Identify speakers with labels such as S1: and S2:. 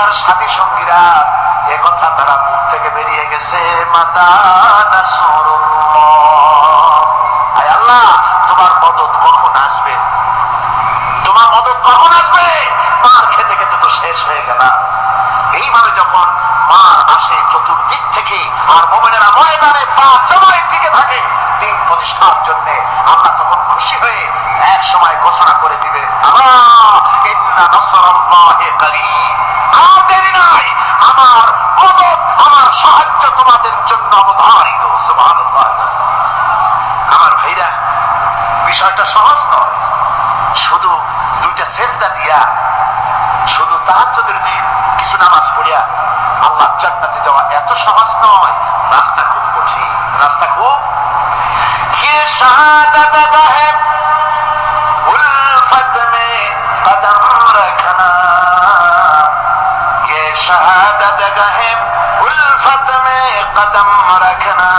S1: তার সাথী সঙ্গীরা, এ কথা তারা মুখ থেকে বেরিয়ে গেছে, মাতা আয় আল্লাহ, তোমার মদত কখন আসবে? তোমার মদত কখন আসবে? মার খেতে খেতে তো শেষ হয়ে গেল। এইভাবে যখন মার আসে চতুর্দিক থেকে, আর মোমেনেরা ময়দানে পা জমায় টিকে থাকে, দিন প্রতিষ্ঠার জন্য আল্লাহ তখন খুশি হয়ে এক সময় ঘোষণা করে দিবে, আল্লাহ, ইন্না নাসরাল্লাহি করিব। বিষয়টা সহজ নয় শুধু দুইটা সেজদা দিয়া শুধু তার যদি কিছু নামাজ পড়িয়া আল্লাহ জান্নাতে যাওয়া এত সহজ নয় রাস্তা খুব কঠিন রাস্তা খুব ये शहादत है उल्फत में कदम रखना ये शहादत है उल्फत में कदम रखना